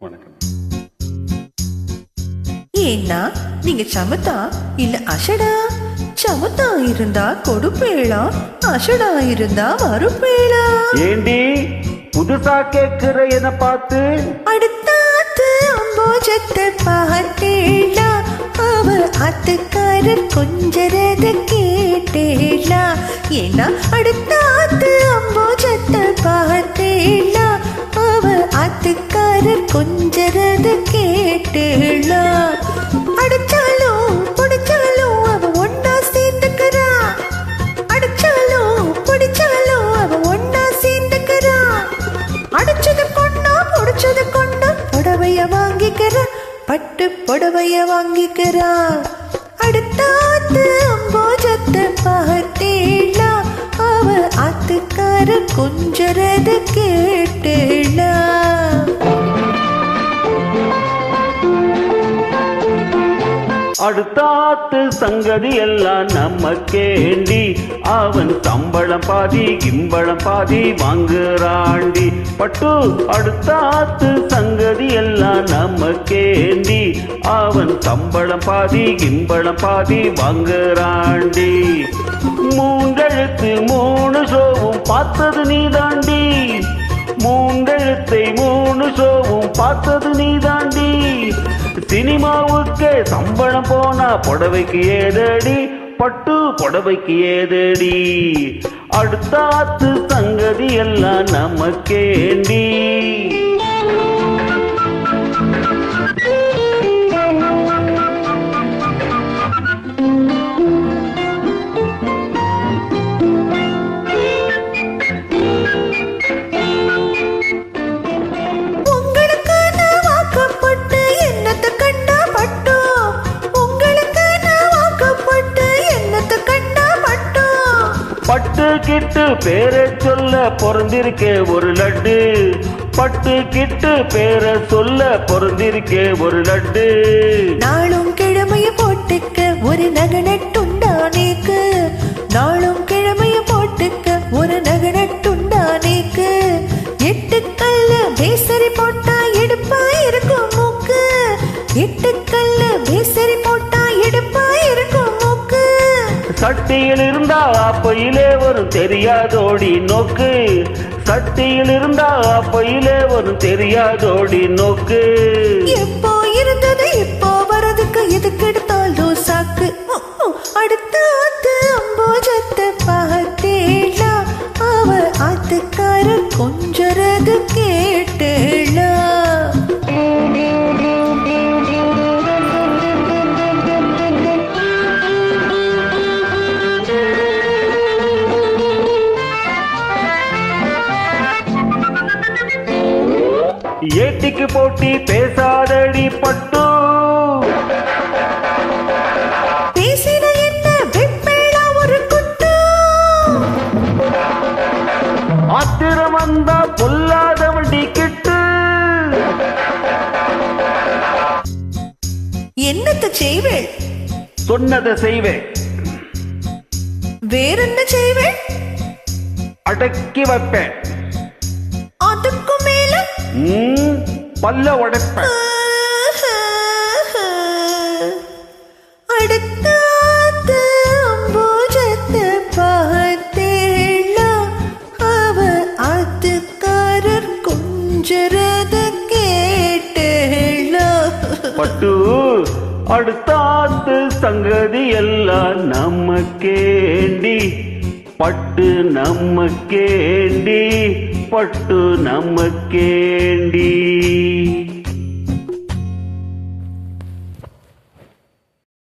வணக்கம். ஏன்னா நீங்க சமத்தா இல்ல அஷடா சமத்தா இருந்தா கொடுப்பேளா? அஷடா இருந்தா வருப்பேளா ஏண்டி புதுசா கேக்குற என பார்த்து? அடுத்தாத்து அம்போஜத்தை பார்த்தேளா அவ அத்துக்காரர் கொஞ்சரத கேட்டேளா? ஏன்னா அடுத்தாத்து அம்போஜத்தை அத்துக்காரர் கொஞ்சரத கேட்டேளா அடிச்சாலும் பிடிச்சாலும் அவ ஒன்னா சேர்ந்துக்கிறா. அடிச்சாலும் பிடிச்சாலும் அவ ஒன்னா சேர்ந்துக்கிறா. அடிச்சது கொண்டா பிடிச்சது கொண்டா புடவைய வாங்கிக்கிறா. பட்டு புடவைய வாங்கிக்கிறா. அடுத்தாத்து அம்போஜத்தை பார்த்தேளா அவ ஆத்துக்கார கொஞ்சரத கேட்டு அடுத்தாத்து சங்கதி எல்லாம் நமக்கேண்டி அவன் சம்பளம் பாதி கிம்பளம் பாதி வாங்குறாண்டி. பட்டு அடுத்தாத்து சங்கதி எல்லாம் நமக்கேண்டி அவன் சம்பளம் பாதி கிம்பளம் பாதி வாங்குறாண்டி. மூங்கழுத்து மூணு சோவும் பார்த்தது நீதாண்டி. மூன்றெழுத்தை மூணு ஷோவும் பார்த்தது நீ தாண்டி சினிமாவுக்கே சம்பளம் போனா புடவைக்கு ஏதடி? பட்டு புடவைக்கு ஏதடி? அடுத்தாத்து சங்கதி எல்லாம் நமக்கேண்டி. பட்டு கிட்டு பேரை சொல்ல பிறந்திருக்கே ஒரு லட்டு. பட்டு கிட்டு பேரை சொல்ல பிறந்திருக்கே ஒரு லட்டு. நாளும் கிழமைய போட்டுக்க ஒரு நகனட்டுண்டானேக்கு நாளும் கிழமைய போட்டுக்க ஒரு நகனட்டுண்டானேக்கு எட்டு கல்ல பேசரி போட்டு சட்டியில் இருந்தா அப்பையிலே வரும் தெரியாதோடி நோக்கு. சட்டியில் இருந்தா அப்பையிலே வரும் தெரியாதோடி நோக்கு. எப்போ இருந்தது இப்போ வரதுக்கு எதுக்கு எடுத்தாலும் சாக்கு. அடுத்து உ. அடுத்த ஆத்து அம்போஜத்தை பார்த்தேளா அவ ஆத்துக்கார கொஞ்சரது கேட்டு. ஏட்டிக்கு போட்டி பேசாதடி பட்டு. ஆத்திரம் வந்தா பொல்லாதவண்டி கிட்டு. என்னத்த செய்வேள் சொன்னதை செய்வேன் வேறென்ன செய்வேள் அடக்கி வைப்பேன். பல்ல உடைப்பேன். பட்டு அடுத்தாத்து சங்கதி எல்லாம் நமக்கேண்டி பட்டு நமக்கேண்டி பட்டு நமக்கேண்டி.